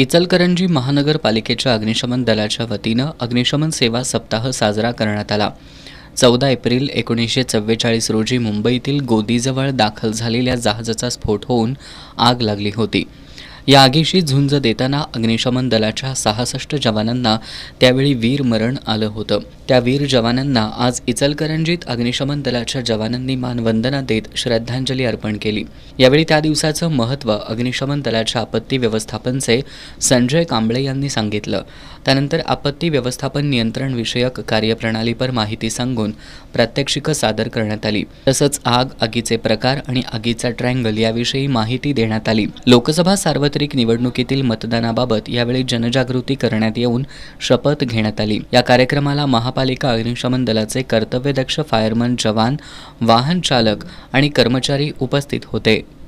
इचलकरंजी महानगरपालिकेच्या अग्निशमन दलाच्या वतीनं अग्निशमन सेवा सप्ताह साजरा करण्यात आला. चौदा एप्रिल एकोणीसशे चव्वेचाळीस रोजी मुंबईतील गोदीजवळ दाखल झालेल्या जहाजाचा स्फोट होऊन आग लागली होती. या आगीशी झुंज देताना अग्निशमन दलाच्या सहासष्ट जवानांना त्यावेळी वीर मरण आलं होतं. त्या वीर जवानांना आज इचलकरंजीत अग्निशमन दलाच्या जवानांनी मानवंदना देत श्रद्धांजली अर्पण केली. यावेळी त्या दिवसाचं महत्त्व अग्निशमन दलाच्या आपत्ती व्यवस्थापनचे संजय कांबळे यांनी सांगितलं. त्यानंतर आपत्ती व्यवस्थापन नियंत्रण विषयक कार्यप्रणालीपर माहिती सांगून प्रात्यक्षिकं सादर करण्यात आली. तसंच आग आगीचे प्रकार आणि आगीचा ट्रँगल याविषयी माहिती देण्यात आली. लोकसभा सार्वत्रिक निवडणुकीतील मतदानाबाबत यावेळी जनजागृती करण्यात येऊन शपथ घेण्यात आली. या कार्यक्रमाला महापालिका अग्निशमन दलाचे कर्तव्यदक्ष फायरमन जवान वाहन चालक आणि कर्मचारी उपस्थित होते.